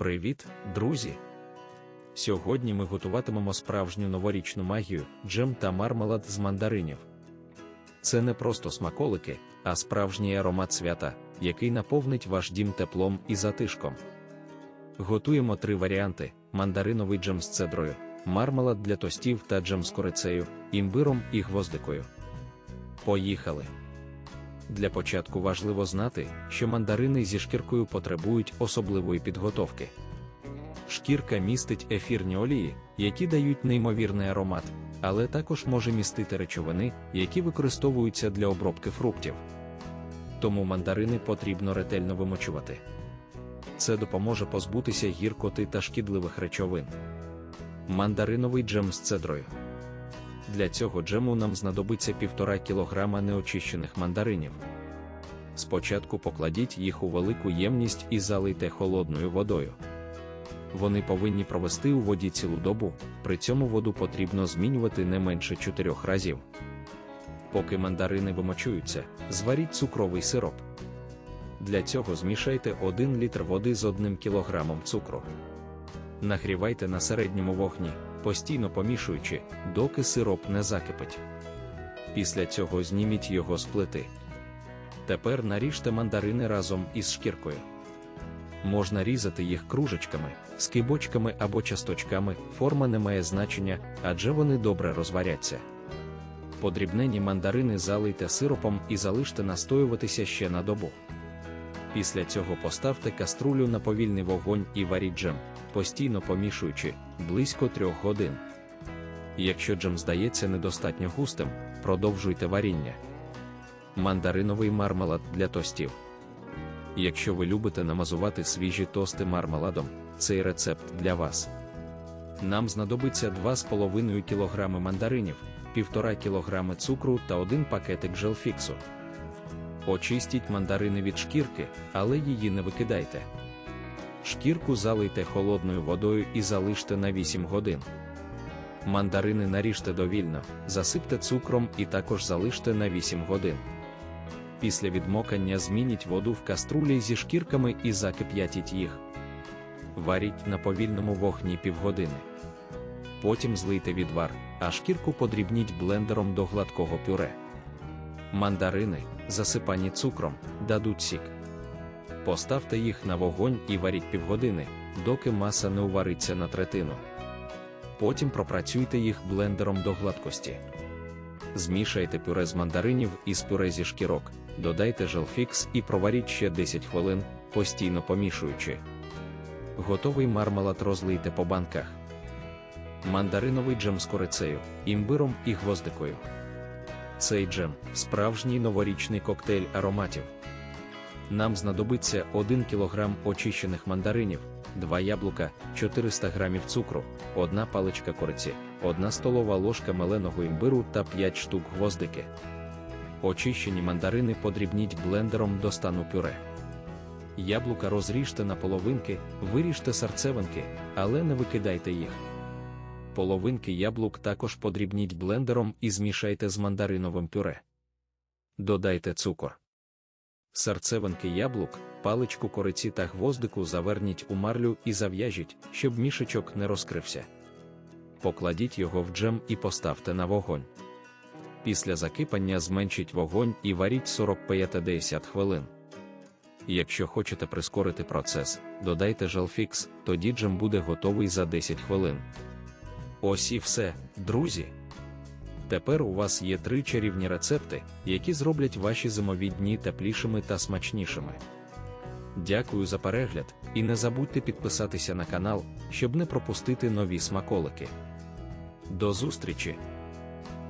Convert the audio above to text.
Привіт, друзі! Сьогодні ми готуватимемо справжню новорічну магію, джем та мармелад з мандаринів. Це не просто смаколики, а справжній аромат свята, який наповнить ваш дім теплом і затишком. Готуємо три варіанти: мандариновий джем з цедрою, мармелад для тостів та джем з корицею, імбиром і гвоздикою. Поїхали! Для початку важливо знати, що мандарини зі шкіркою потребують особливої підготовки. Шкірка містить ефірні олії, які дають неймовірний аромат, але також може містити речовини, які використовуються для обробки фруктів. Тому мандарини потрібно ретельно вимочувати. Це допоможе позбутися гіркоти та шкідливих речовин. Мандариновий джем з цедрою. Для цього джему нам знадобиться 1,5 кг неочищених мандаринів. Спочатку покладіть їх у велику ємність і залийте холодною водою. Вони повинні провести у воді цілу добу, при цьому воду потрібно змінювати не менше 4 разів. Поки мандарини вимочуються, зваріть цукровий сироп. Для цього змішайте 1 літр води з 1 кг цукру. Нагрівайте на середньому вогні, постійно помішуючи, доки сироп не закипить. Після цього зніміть його з плити. Тепер наріжте мандарини разом із шкіркою. Можна різати їх кружечками, скибочками або часточками, форма не має значення, адже вони добре розваряться. Подрібнені мандарини залийте сиропом і залиште настоюватися ще на добу. Після цього поставте каструлю на повільний вогонь і варіть джем, постійно помішуючи близько 3 годин. Якщо джем здається недостатньо густим, продовжуйте варіння. Мандариновий мармелад для тостів. Якщо ви любите намазувати свіжі тости мармеладом, цей рецепт для вас. Нам знадобиться 2,5 кг мандаринів, 1,5 кг цукру та один пакетик желфіксу. Очистіть мандарини від шкірки, але її не викидайте. Шкірку залийте холодною водою і залиште на 8 годин. Мандарини наріжте довільно, засипте цукром і також залиште на 8 годин. Після відмокання змініть воду в каструлі зі шкірками і закип'ятіть їх. Варіть на повільному вогні півгодини. Потім злийте відвар, а шкірку подрібніть блендером до гладкого пюре. Мандарини, засипані цукром, дадуть сік. Поставте їх на вогонь і варіть півгодини, доки маса не увариться на третину. Потім пропрацюйте їх блендером до гладкості. Змішайте пюре з мандаринів із пюре зі шкірок, додайте желфікс і проваріть ще 10 хвилин, постійно помішуючи. Готовий мармелад розлийте по банках. Мандариновий джем з корицею, імбиром і гвоздикою. Цей джем справжній новорічний коктейль ароматів. Нам знадобиться 1 кг очищених мандаринів, 2 яблука, 400 г цукру, 1 паличка кориці, 1 столова ложка меленого імбиру та 5 штук гвоздики. Очищені мандарини подрібніть блендером до стану пюре. Яблука розріжте на половинки, виріжте серцевинки, але не викидайте їх. Половинки яблук також подрібніть блендером і змішайте з мандариновим пюре. Додайте цукор. Серцевинки яблук, паличку кориці та гвоздику заверніть у марлю і зав'яжіть, щоб мішечок не розкрився. Покладіть його в джем і поставте на вогонь. Після закипання зменшіть вогонь і варіть 45-50 хвилин. Якщо хочете прискорити процес, додайте желфікс, тоді джем буде готовий за 10 хвилин. Ось і все, друзі. Тепер у вас є три чарівні рецепти, які зроблять ваші зимові дні теплішими та смачнішими. Дякую за перегляд і не забудьте підписатися на канал, щоб не пропустити нові смаколики. До зустрічі!